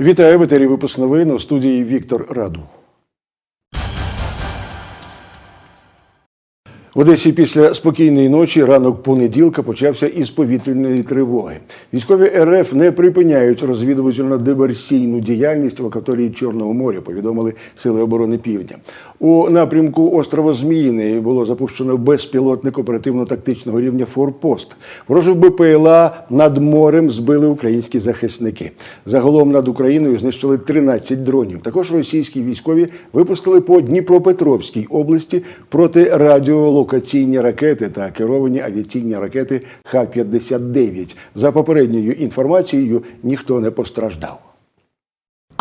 Вітаю в етері випуск новин у студії Віктор Раду. В Одесі після спокійної ночі ранок понеділка почався із повітряної тривоги. Військові РФ не припиняють розвідувально-диверсійну діяльність в акваторії Чорного моря, повідомили Сили оборони Півдня. У напрямку острова Зміїний було запущено безпілотник оперативно-тактичного рівня Форпост. Ворожих БПЛА над морем збили українські захисники. Загалом над Україною знищили 13 дронів. Також російські військові випустили по Дніпропетровській області протирадіолокаційні ракети та керовані авіаційні ракети Х-59. За попередньою інформацією, ніхто не постраждав.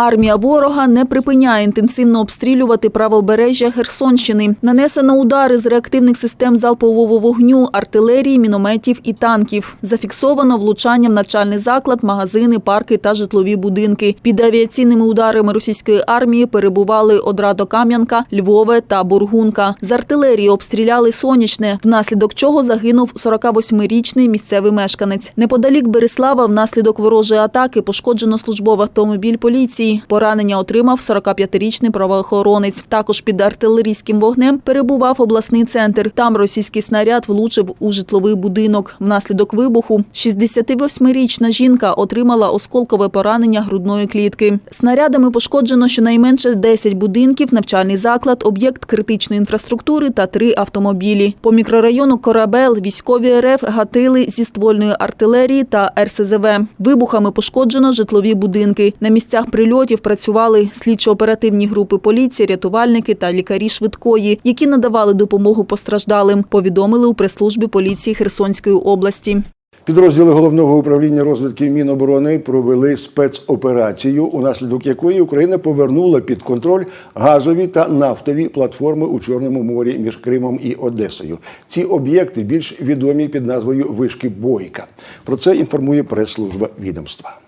Армія ворога не припиняє інтенсивно обстрілювати правобережжя Херсонщини. Нанесено удари з реактивних систем залпового вогню, артилерії, мінометів і танків. Зафіксовано влучання в навчальний заклад, магазини, парки та житлові будинки. Під авіаційними ударами російської армії перебували Одрадо-Кам'янка, Львове та Бургунка. З артилерії обстріляли сонячне, внаслідок чого загинув 48-річний місцевий мешканець. Неподалік Береслава внаслідок ворожої атаки пошкоджено службовий автомобіль поліції. Поранення отримав 45-річний правоохоронець. Також під артилерійським вогнем перебував обласний центр. Там російський снаряд влучив у житловий будинок. Внаслідок вибуху 68-річна жінка отримала осколкове поранення грудної клітки. Снарядами пошкоджено щонайменше 10 будинків, навчальний заклад, об'єкт критичної інфраструктури та три автомобілі. По мікрорайону Корабел військові РФ гатили зі ствольної артилерії та РСЗВ. Вибухами пошкоджено житлові будинки. На місцях прильотів працювали слідчо-оперативні групи поліції, рятувальники та лікарі швидкої, які надавали допомогу постраждалим. Повідомили у прес-службі поліції Херсонської області. Підрозділи головного управління розвідки Міноборони провели спецоперацію, унаслідок якої Україна повернула під контроль газові та нафтові платформи у Чорному морі між Кримом і Одесою. Ці об'єкти більш відомі під назвою Вишки Бойка. Про це інформує прес-служба відомства.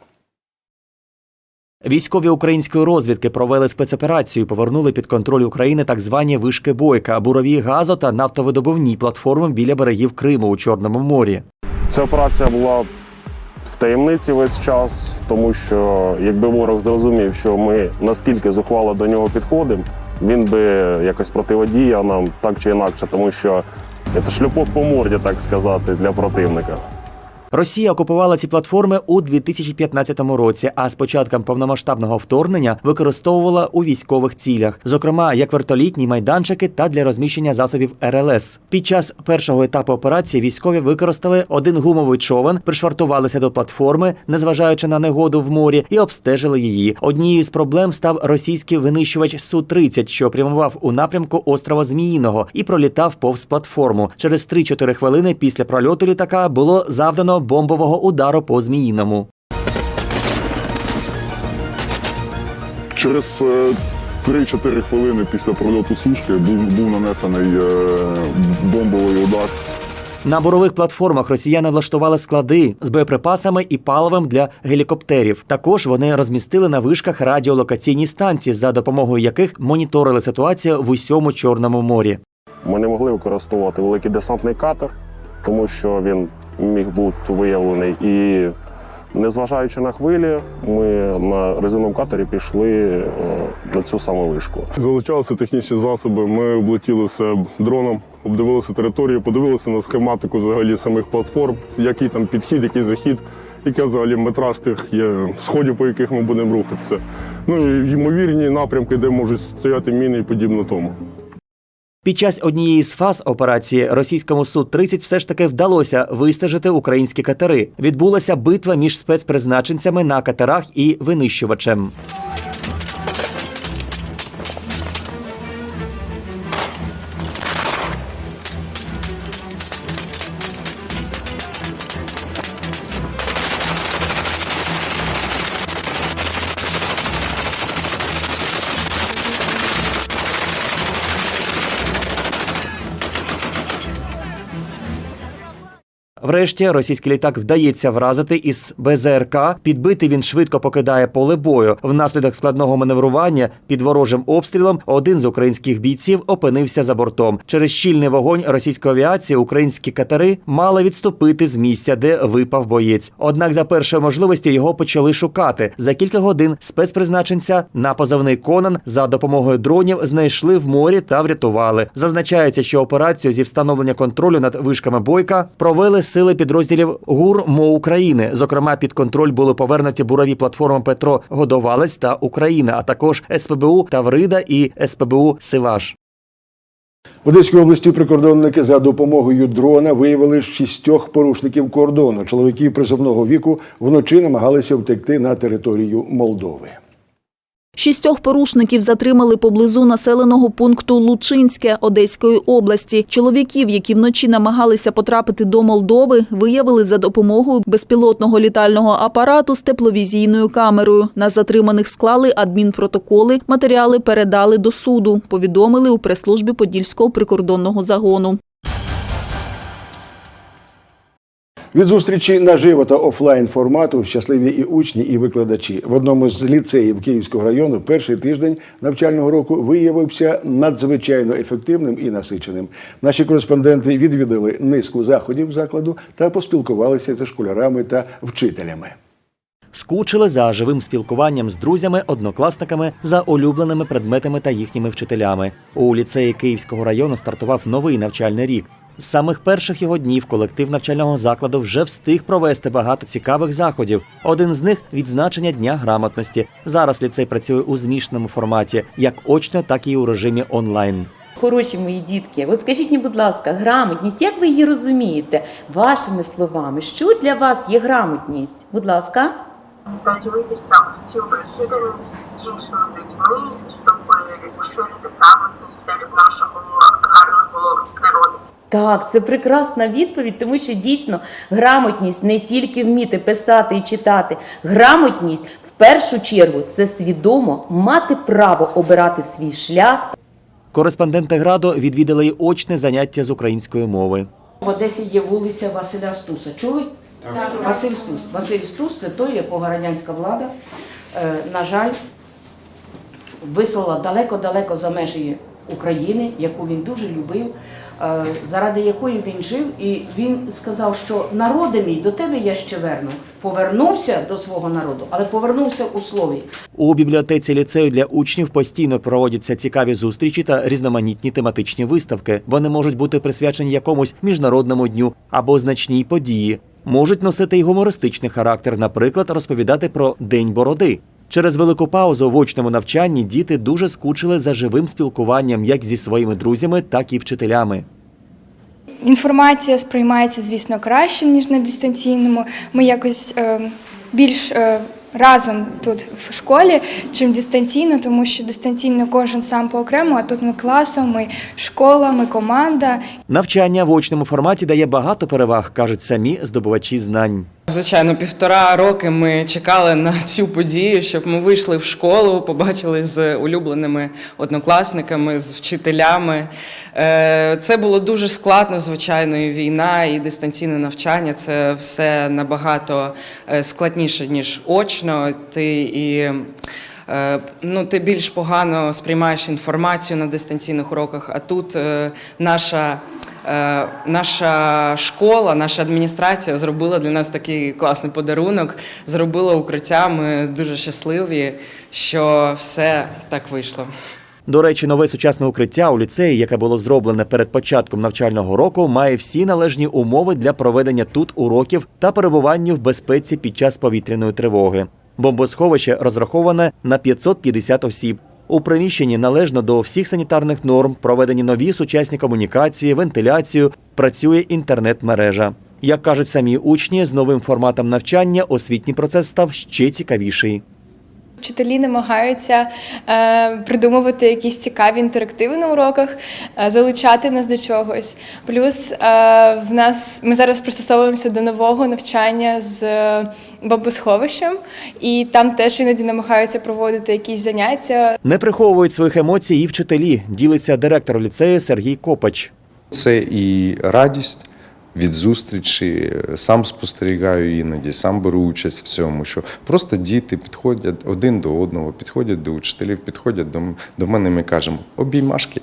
Військові української розвідки провели спецоперацію, повернули під контроль України так звані вишки бойка, бурові газо та нафтовидобувні платформи біля берегів Криму у Чорному морі. Ця операція була в таємниці весь час, тому що якби ворог зрозумів, що ми наскільки зухвало до нього підходимо, він би якось противодіяв нам так чи інакше, тому що це шлюпок по морді, так сказати, для противника. Росія окупувала ці платформи у 2015 році, а з початком повномасштабного вторгнення використовувала у військових цілях, зокрема як вертолітні майданчики та для розміщення засобів РЛС. Під час першого етапу операції військові використали один гумовий човен, пришвартувалися до платформи, незважаючи на негоду в морі, і обстежили її. Однією з проблем став російський винищувач су 30 що прямував у напрямку острова Зміїного і пролітав повз платформу. Через 3-4 хвилини після прольоту літака було завдано бомбового удару по Зміїному. Через е, 3-4 хвилини після прольоту сушки був, був нанесений е, бомбовий удар. На бурових платформах росіяни влаштували склади з боєприпасами і паливом для гелікоптерів. Також вони розмістили на вишках радіолокаційні станції, за допомогою яких моніторили ситуацію в усьому Чорному морі. Ми не могли використовувати великий десантний катер, тому що він міг бути виявлений. І незважаючи на хвилі, ми на резиновому катері пішли е, на цю саму вишку. Залучалися технічні засоби. Ми облетіли все дроном, обдивилися територію, подивилися на схематику взагалі самих платформ, який там підхід, який захід, який взагалі метраж тих є сходів, по яких ми будемо рухатися. Ну і ймовірні напрямки, де можуть стояти міни і подібно тому. Під час однієї з фаз операції російському су 30 все ж таки вдалося вистежити українські катери. Відбулася битва між спецпризначенцями на катерах і винищувачем. Врешті російський літак вдається вразити із БЗРК. Підбитий він швидко покидає поле бою. Внаслідок складного маневрування під ворожим обстрілом один з українських бійців опинився за бортом. Через щільний вогонь російської авіації українські катери мали відступити з місця, де випав боєць. Однак за першої можливості його почали шукати. За кілька годин спецпризначенця на позивний Конан за допомогою дронів знайшли в морі та врятували. Зазначається, що операцію зі встановлення контролю над вишками бойка провели сили підрозділів ГУР МО України. Зокрема, під контроль були повернуті бурові платформи Петро Годовалець та Україна, а також СПБУ Таврида і СПБУ Сиваш. В Одеській області прикордонники за допомогою дрона виявили шістьох порушників кордону. Чоловіки призовного віку вночі намагалися втекти на територію Молдови. Шістьох порушників затримали поблизу населеного пункту Лучинське Одеської області. Чоловіків, які вночі намагалися потрапити до Молдови, виявили за допомогою безпілотного літального апарату з тепловізійною камерою. На затриманих склали адмінпротоколи, матеріали передали до суду. Повідомили у прес-службі Подільського прикордонного загону. Від зустрічі наживо та офлайн формату щасливі і учні, і викладачі. В одному з ліцеїв Київського району перший тиждень навчального року виявився надзвичайно ефективним і насиченим. Наші кореспонденти відвідали низку заходів закладу та поспілкувалися зі школярами та вчителями. Скучили за живим спілкуванням з друзями, однокласниками, за улюбленими предметами та їхніми вчителями. У ліцеї Київського району стартував новий навчальний рік. З самих перших його днів колектив навчального закладу вже встиг провести багато цікавих заходів. Один з них відзначення дня грамотності. Зараз ліцей працює у змішаному форматі, як очно, так і у режимі онлайн. Хороші мої дітки, от скажіть мені, будь ласка, грамотність, як ви її розумієте вашими словами? Що для вас є грамотність? Будь ласка. та ділитися досвідом з іншими людьми, щоб поширити грамотність серед нашого гарного народу. Так, це прекрасна відповідь, тому що дійсно грамотність не тільки вміти писати і читати. Грамотність в першу чергу це свідомо мати право обирати свій шлях Кореспонденти граду відвідали й очне заняття з української мови. В Одесі є вулиця Василя Стуса. Чули? Так. Василь Стус. Василь Стус це той, якого радянська влада, е, на жаль, вислала далеко-далеко за межі України, яку він дуже любив, заради якої він жив. І він сказав, що народи мій, до тебе я ще верну. Повернувся до свого народу, але повернувся у слові. У бібліотеці ліцею для учнів постійно проводяться цікаві зустрічі та різноманітні тематичні виставки. Вони можуть бути присвячені якомусь міжнародному дню або значній події. Можуть носити й гумористичний характер, наприклад, розповідати про День бороди. Через велику паузу в очному навчанні діти дуже скучили за живим спілкуванням як зі своїми друзями, так і вчителями. Інформація сприймається, звісно, краще, ніж на дистанційному. Ми якось е, більш е, разом тут в школі, чим дистанційно, тому що дистанційно кожен сам по окремо, а тут ми класом, ми школа, ми команда. Навчання в очному форматі дає багато переваг, кажуть самі здобувачі знань. Звичайно, півтора роки ми чекали на цю подію, щоб ми вийшли в школу, побачили з улюбленими однокласниками, з вчителями. Е, Це було дуже складно, звичайно, і війна, і дистанційне навчання. Це все набагато е, складніше, ніж очно. Ти і ну, ти більш погано сприймаєш інформацію на дистанційних уроках, а тут е, наша. Е, Наша школа, наша адміністрація зробила для нас такий класний подарунок, зробила укриття. Ми дуже щасливі, що все так вийшло. До речі, нове сучасне укриття у ліцеї, яке було зроблене перед початком навчального року, має всі належні умови для проведення тут уроків та перебування в безпеці під час повітряної тривоги. Бомбосховище розраховане на 550 осіб. У приміщенні належно до всіх санітарних норм, проведені нові сучасні комунікації, вентиляцію, працює інтернет-мережа. Як кажуть самі учні, з новим форматом навчання освітній процес став ще цікавіший. Вчителі намагаються е, придумувати якісь цікаві інтерактиви на уроках, е, залучати нас до чогось. Плюс е, в нас ми зараз пристосовуємося до нового навчання з е, і там теж іноді намагаються проводити якісь заняття. Не приховують своїх емоцій і вчителі, ділиться директор ліцею Сергій Копач. Це і радість, від зустрічі, сам спостерігаю іноді, сам беру участь в цьому, що просто діти підходять один до одного, підходять до учителів, підходять до, до мене, ми кажемо обіймашки.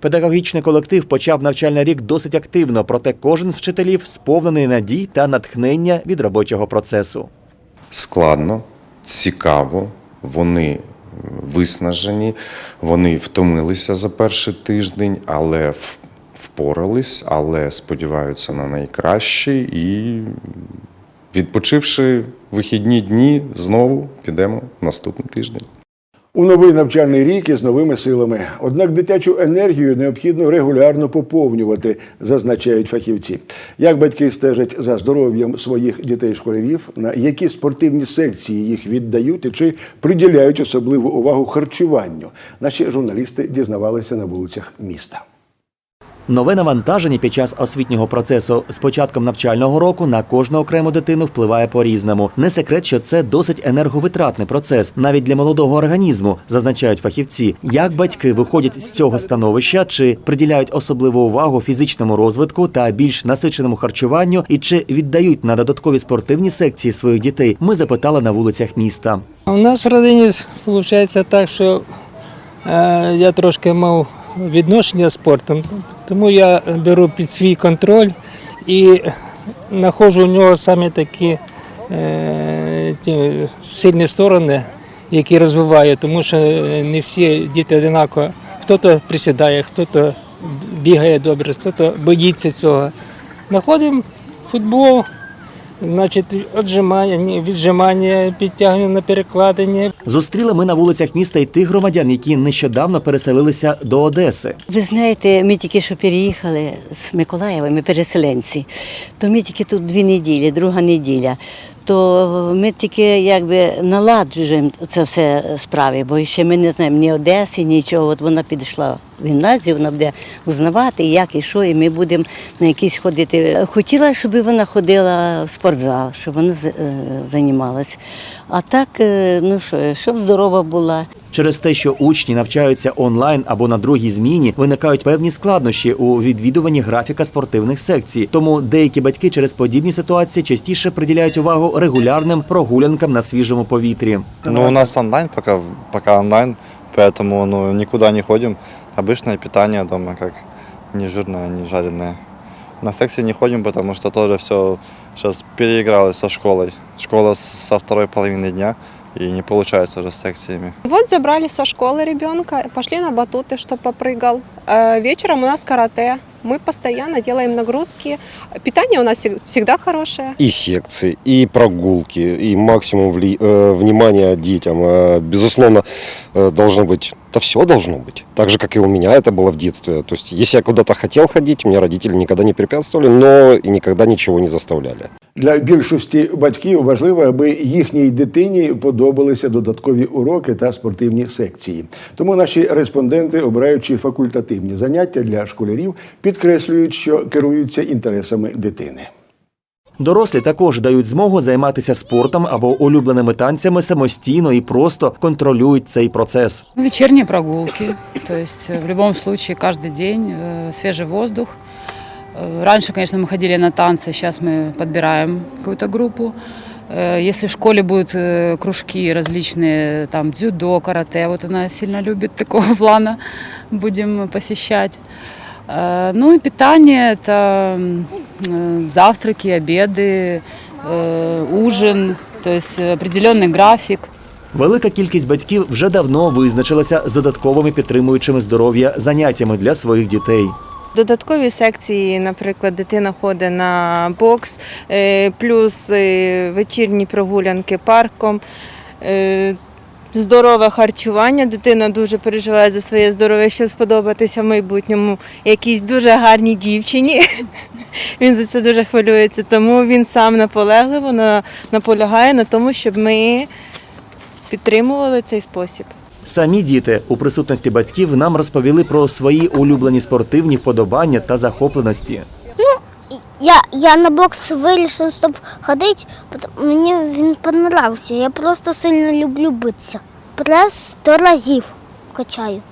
Педагогічний колектив почав навчальний рік досить активно, проте кожен з вчителів сповнений надій та натхнення від робочого процесу. складно, цікаво, вони виснажені, вони втомилися за перший тиждень, але в- впорались, але сподіваються на найкраще і, відпочивши вихідні дні, знову підемо наступний тиждень. У новий навчальний рік із новими силами. Однак дитячу енергію необхідно регулярно поповнювати, зазначають фахівці. Як батьки стежать за здоров'ям своїх дітей-школярів, на які спортивні секції їх віддають чи приділяють особливу увагу харчуванню, наші журналісти дізнавалися на вулицях міста. Нове навантаження під час освітнього процесу з початком навчального року на кожну окрему дитину впливає по-різному. Не секрет, що це досить енерговитратний процес, навіть для молодого організму, зазначають фахівці. Як батьки виходять з цього становища, чи приділяють особливу увагу фізичному розвитку та більш насиченому харчуванню, і чи віддають на додаткові спортивні секції своїх дітей? Ми запитали на вулицях міста. У нас в родині виходить так, що е, я трошки мав відношення з спортом, тому я беру під свій контроль і знаходжу у нього саме такі е, ті сильні сторони, які розвиваю, тому що не всі діти одинаково. Хто-то присідає, хто-то бігає добре, хто-то боїться цього. Знаходимо футбол, значить, віджимання, віджимання, підтягування на перекладині, Зустріли ми на вулицях міста й тих громадян, які нещодавно переселилися до Одеси. Ви знаєте, ми тільки що переїхали з Миколаєва, ми переселенці, то ми тільки тут дві неділі, друга неділя. То ми тільки якби наладжуємо це все справи, бо ще ми не знаємо ні Одеси, нічого. От вона підійшла гімназію, вона буде узнавати, як і що, і ми будемо на якісь ходити. Хотіла, щоб вона ходила в спортзал, щоб вона е, займалась. А так, е, ну що, щоб здорова була. Через те, що учні навчаються онлайн або на другій зміні, виникають певні складнощі у відвідуванні графіка спортивних секцій. Тому деякі батьки через подібні ситуації частіше приділяють увагу регулярним прогулянкам на свіжому повітрі. Ну, у нас онлайн пока, пока онлайн, поэтому ну, никуда не ходим. Обычное питание дома, как не жирное, не жареное. На секции не ходим, потому что тоже все сейчас переигралось со школой. Школа со второй половины дня, и не получается уже с секциями. Вот забрали со школы ребенка, пошли на батуты, что попрыгал. Э, Вечером у нас карате. Мы постоянно делаем нагрузки. Питание у нас всег- всегда хорошее. и секции, и прогулки, и максимум вли- э, внимания детям. Э, Безусловно, должно быть, да все должно быть. Так же, как и у меня это было в детстве. То есть, если я куда-то хотел ходить, мне родители никогда не препятствовали, но и никогда ничего не заставляли. Для більшості батьків важливо, аби їхній дитині подобалися додаткові уроки та спортивні секції. Тому наші респонденти, обираючи факультативні заняття для школярів, підкреслюють, що керуються інтересами дитини. Дорослі також дають змогу займатися спортом або улюбленими танцями самостійно і просто контролюють цей процес. Вечерние прогулки, то есть э, в любом случае каждый день э, свежий воздух. Э, Раньше, конечно, мы ходили на танцы, сейчас мы подбираем какую-то группу. Э, Если в школе будут э, кружки различные, там дзюдо, карате, вот она сильно любит такого плана, будем посещать. Э, Ну и питание – это м, э, завтраки, обеды, э, ужин, то есть определенный график. Велика кількість батьків вже давно визначилася з додатковими підтримуючими здоров'я заняттями для своїх дітей. Додаткові секції, наприклад, дитина ходить на бокс, е, плюс е, вечірні прогулянки парком. Здорове харчування. Дитина дуже переживає за своє здоров'я, щоб сподобатися в майбутньому якійсь дуже гарній дівчині. Він за це дуже хвилюється, тому він сам наполегливо наполягає на тому, щоб ми підтримували цей спосіб. Самі діти у присутності батьків нам розповіли про свої улюблені спортивні вподобання та захопленості. Я, я на бокс вирішив, щоб ходити, мені він понравився. Я просто сильно люблю битися. Прес 100 разів качаю.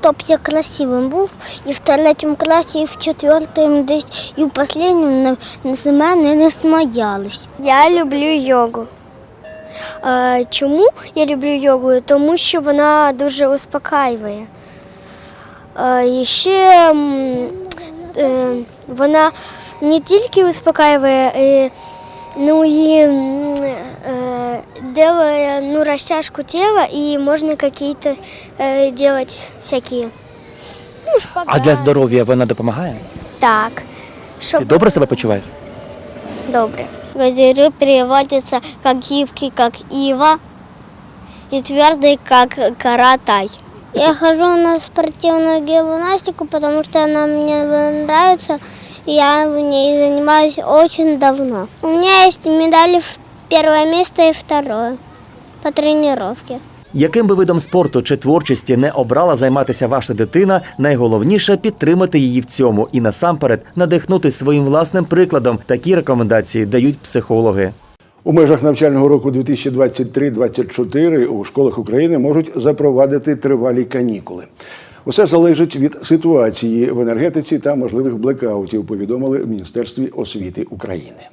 щоб я красивим був. І в третьому класі, і в четвертому, десь і в останньому на- мене не сміялись. Я люблю йогу. Чому я люблю йогу? Тому що вона дуже успокаює. І ще е, вона не тільки успокаює, е, ну і м, е, делає ну, растяжку тела, і можна какие-то е, делать всякие. Ну, шпагат. А для здоров'я вона допомагає? Так. Ти Щоб добре себе почуваєш? добре. Газиры переводятся как гибкий, как ива, и твердый, как кора тай. Я хожу на спортивную гимнастику, потому что она мне нравится. Я в ней занимаюсь очень давно. У меня есть медали в первое место и второе по тренировке. Яким би видом спорту чи творчості не обрала займатися ваша дитина, найголовніше підтримати її в цьому і насамперед надихнути своїм власним прикладом. Такі рекомендації дають психологи. У межах навчального року 2023-2024 у школах України можуть запровадити тривалі канікули. Усе залежить від ситуації в енергетиці та можливих блекаутів, повідомили в Міністерстві освіти України.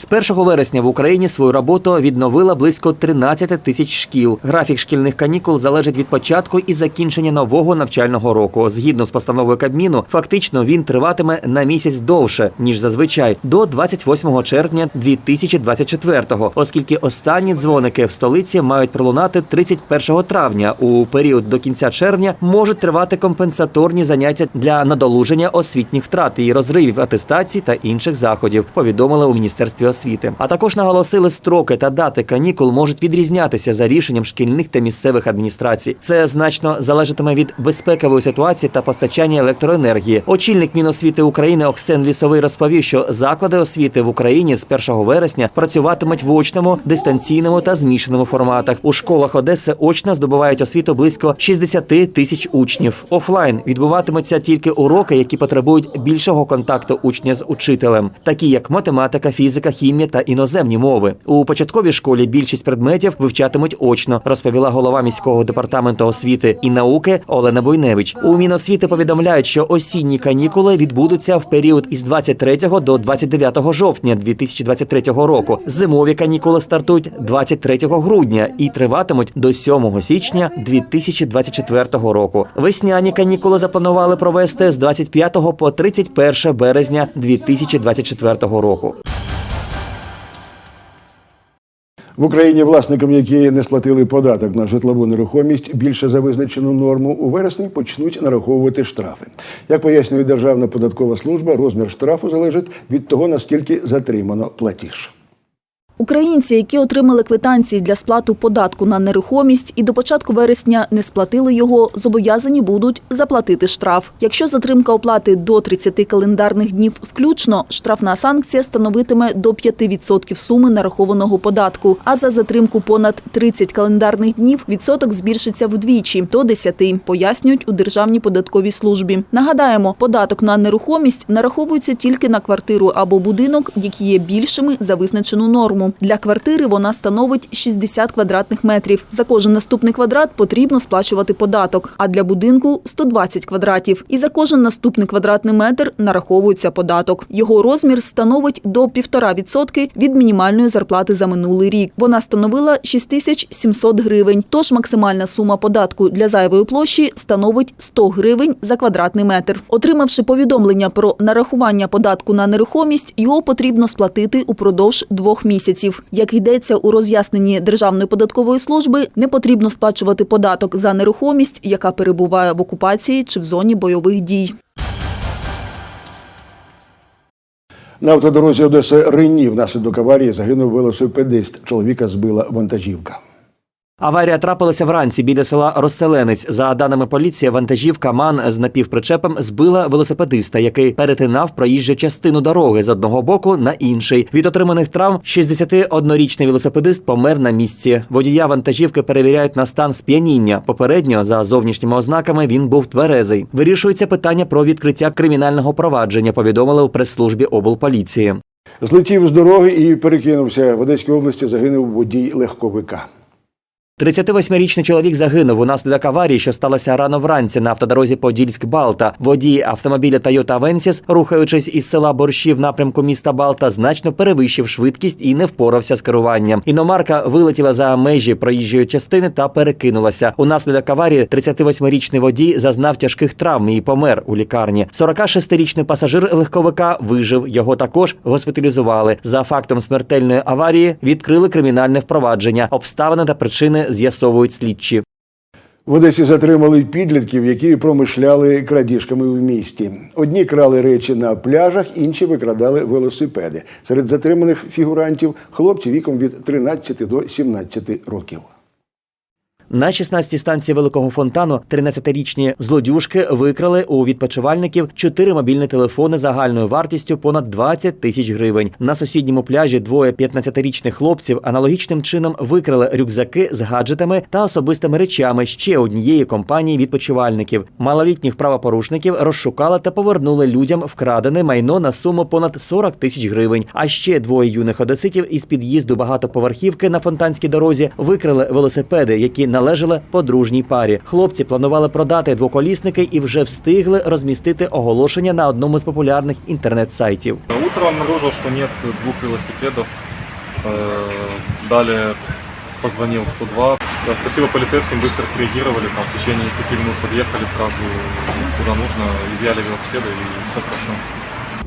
З 1 вересня в Україні свою роботу відновила близько 13 тисяч шкіл. Графік шкільних канікул залежить від початку і закінчення нового навчального року. Згідно з постановою Кабміну, фактично він триватиме на місяць довше ніж зазвичай до 28 червня 2024-го, оскільки останні дзвоники в столиці мають пролунати 31 травня. У період до кінця червня можуть тривати компенсаторні заняття для надолуження освітніх втрат і розривів атестацій та інших заходів. Повідомили у міністерстві освіти. А також наголосили, строки та дати канікул можуть відрізнятися за рішенням шкільних та місцевих адміністрацій. Це значно залежатиме від безпекової ситуації та постачання електроенергії. Очільник Міносвіти України Оксен Лісовий розповів, що заклади освіти в Україні з 1 вересня працюватимуть в очному, дистанційному та змішаному форматах. У школах Одеси очно здобувають освіту близько 60 тисяч учнів. Офлайн відбуватимуться тільки уроки, які потребують більшого контакту учня з учителем, такі як математика, фізика, хімія та іноземні мови. У початковій школі більшість предметів вивчатимуть очно, розповіла голова міського департаменту освіти і науки Олена Бойневич. У Міносвіти повідомляють, що осінні канікули відбудуться в період із 23 до 29 жовтня 2023 року. Зимові канікули стартують 23 грудня і триватимуть до 7 січня 2024 року. Весняні канікули запланували провести з 25 по 31 березня 2024 року. В Україні власникам, які не сплатили податок на житлову нерухомість більше за визначену норму, у вересні почнуть нараховувати штрафи. Як пояснює Державна податкова служба, розмір штрафу залежить від того, наскільки затримано платіж. Українці, які отримали квитанції для сплату податку на нерухомість і до початку вересня не сплатили його, зобов'язані будуть заплатити штраф. Якщо затримка оплати до 30 календарних днів включно, штрафна санкція становитиме до 5% суми нарахованого податку. А за затримку понад 30 календарних днів відсоток збільшиться вдвічі до 10, пояснюють у Державній податковій службі. Нагадаємо, податок на нерухомість нараховується тільки на квартиру або будинок, які є більшими за визначену норму. Для квартири вона становить 60 квадратних метрів. За кожен наступний квадрат потрібно сплачувати податок, а для будинку 120 квадратів. І за кожен наступний квадратний метр нараховується податок. Його розмір становить до 1,5% від мінімальної зарплати за минулий рік. Вона становила 6700 гривень. Тож максимальна сума податку для зайвої площі становить 100 гривень за квадратний метр. Отримавши повідомлення про нарахування податку на нерухомість, його потрібно сплатити упродовж двох місяців. Як йдеться у роз'ясненні Державної податкової служби, не потрібно сплачувати податок за нерухомість, яка перебуває в окупації чи в зоні бойових дій. На автодорозі Одеси Рені внаслідок аварії загинув велосипедист. Чоловіка збила вантажівка. Аварія трапилася вранці біля села Розселенець. За даними поліції, вантажівка МАН з напівпричепом збила велосипедиста, який перетинав проїжджу частину дороги з одного боку на інший. Від отриманих травм 61-річний велосипедист помер на місці. Водія вантажівки перевіряють на стан сп'яніння. Попередньо, за зовнішніми ознаками, він був тверезий. Вирішується питання про відкриття кримінального провадження. Повідомили у прес-службі облполіції. Злетів з дороги і перекинувся. В Одеській області загинув водій легковика. 38-річний чоловік загинув унаслідок аварії, що сталося рано вранці на автодорозі Подільськ-Балта. Водій автомобіля Toyota Avensis, рухаючись із села Борщі в напрямку міста Балта, значно перевищив швидкість і не впорався з керуванням. Іномарка вилетіла за межі проїжджої частини та перекинулася. Унаслідок аварії 38-річний водій зазнав тяжких травм і помер у лікарні. 46-річний пасажир легковика вижив. Його також госпіталізували. За фактом смертельної аварії відкрили кримінальне впровадження. Обставини та причини з'ясовують слідчі. В Одесі затримали підлітків, які промишляли крадіжками в місті. Одні крали речі на пляжах, інші викрадали велосипеди. Серед затриманих фігурантів хлопці віком від 13 до 17 років. На 16-й станції великого фонтану 13-річні злодюжки викрали у відпочивальників чотири мобільні телефони загальною вартістю понад 20 тисяч гривень. На сусідньому пляжі двоє 15-річних хлопців аналогічним чином викрали рюкзаки з гаджетами та особистими речами ще однієї компанії відпочивальників. Малолітніх правопорушників розшукали та повернули людям вкрадене майно на суму понад 40 тисяч гривень. А ще двоє юних одеситів із під'їзду багатоповерхівки на фонтанській дорозі викрали велосипеди, які належали подружній парі. Хлопці планували продати двоколісники і вже встигли розмістити оголошення на одному з популярних інтернет-сайтів. Утром обнаружил, что нет двух велосипедов. Э, Далее позвонил 102. Да, спасибо полицейским, быстро среагировали. Там в течение пяти минут подъехали сразу куда нужно, изъяли велосипеды и все хорошо.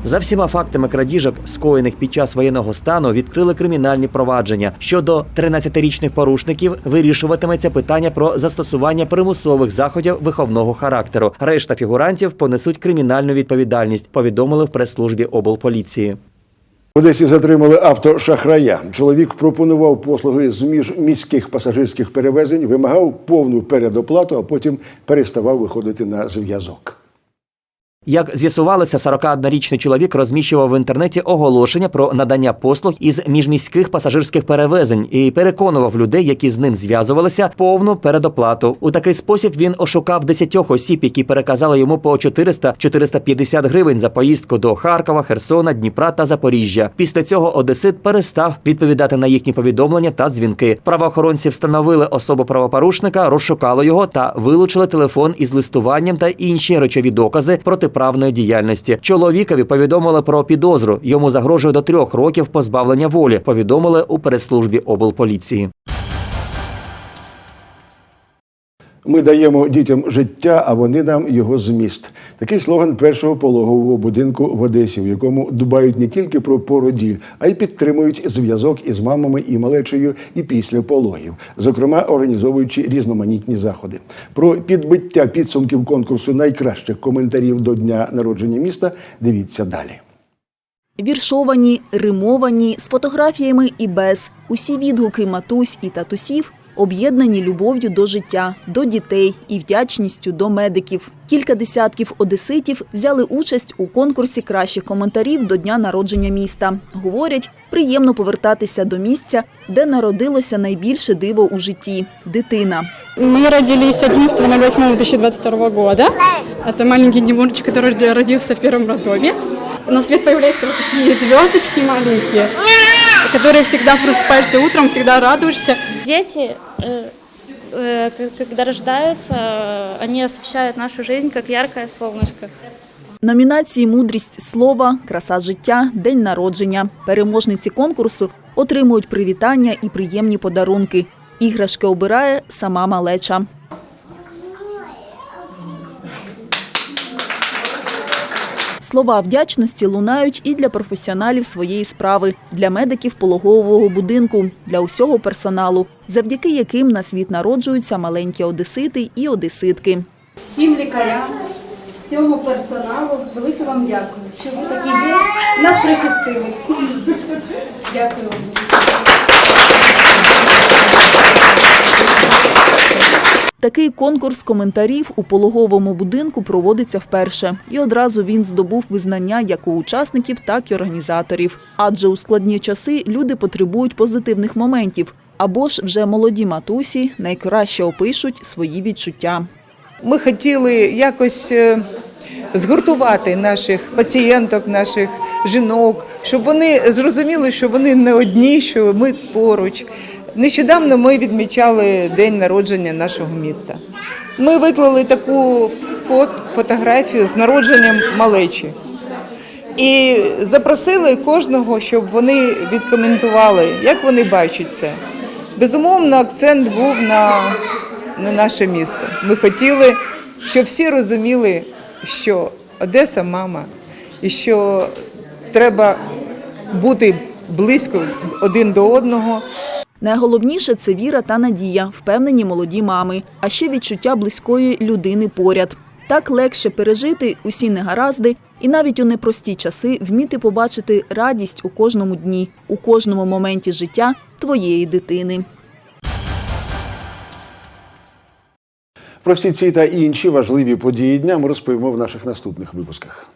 За всіма фактами крадіжок, скоєних під час воєнного стану, відкрили кримінальні провадження. Щодо 13-річних порушників вирішуватиметься питання про застосування примусових заходів виховного характеру. Решта фігурантів понесуть кримінальну відповідальність. Повідомили в прес-службі облполіції. В Одесі затримали автошахрая. Чоловік пропонував послуги з міжміських пасажирських перевезень, вимагав повну передоплату, а потім переставав виходити на зв'язок. Як з'ясувалося, 41-річний чоловік розміщував в інтернеті оголошення про надання послуг із міжміських пасажирських перевезень і переконував людей, які з ним зв'язувалися, повну передоплату. У такий спосіб він ошукав 10 осіб, які переказали йому по 400-450 гривень за поїздку до Харкова, Херсона, Дніпра та Запоріжжя. Після цього Одесит перестав відповідати на їхні повідомлення та дзвінки. Правоохоронці встановили особу правопорушника, розшукали його та вилучили телефон із листуванням та інші речові докази протиправної діяльності. Чоловікові повідомили про підозру. Йому загрожує до трьох років позбавлення волі. Повідомили у прес-службі облполіції. Ми даємо дітям життя, а вони нам його зміст. Такий слоган першого пологового будинку в Одесі, в якому дбають не тільки про породіль, а й підтримують зв'язок із мамами і малечею і після пологів, зокрема організовуючи різноманітні заходи. Про підбиття підсумків конкурсу найкращих коментарів до дня народження міста. Дивіться далі. Віршовані, римовані, з фотографіями і без. Усі відгуки матусь і татусів об'єднані любов'ю до життя, до дітей і вдячністю до медиків. Кілька десятків одеситів взяли участь у конкурсі кращих коментарів до дня народження міста. Говорять, приємно повертатися до місця, де народилося найбільше диво у житті дитина. Мы родились 11.08.2022 года. Это маленький Димурчик, который родился в первом роддоме. На свет появляются вот такие звездочки маленькие, которые всегда просыпаешься утром, всегда радуешься. Дети, э, э, к- когда рождаются, э, они освещают нашу жизнь как яркое солнышко. Номінації Мудрість слова, краса життя, день народження. Переможниці конкурсу отримують привітання і приємні подарунки. Іграшки обирає сама малеча. Слова вдячності лунають і для професіоналів своєї справи, для медиків пологового будинку, для усього персоналу, завдяки яким на світ народжуються маленькі одесити і одеситки. Всім лікарям, всьому персоналу велике вам дякую, що ви такі є. Нас прихистили. Дякую Такий конкурс коментарів у пологовому будинку проводиться вперше, і одразу він здобув визнання як у учасників, так і організаторів. Адже у складні часи люди потребують позитивних моментів. Або ж вже молоді матусі найкраще опишуть свої відчуття. Ми хотіли якось е, згуртувати наших пацієнток, наших жінок, щоб вони зрозуміли, що вони не одні, що ми поруч. Нещодавно ми відмічали день народження нашого міста. Ми виклали таку фотографію з народженням малечі. І запросили кожного, щоб вони відкоментували, як вони бачать це. Безумовно, акцент був на, на наше місто. Ми хотіли, щоб всі розуміли, що Одеса мама, і що треба бути близько один до одного. Найголовніше це віра та надія, впевнені молоді мами, а ще відчуття близької людини поряд. Так легше пережити усі негаразди і навіть у непрості часи вміти побачити радість у кожному дні, у кожному моменті життя твоєї дитини. Про всі ці та інші важливі події дня ми розповімо в наших наступних випусках.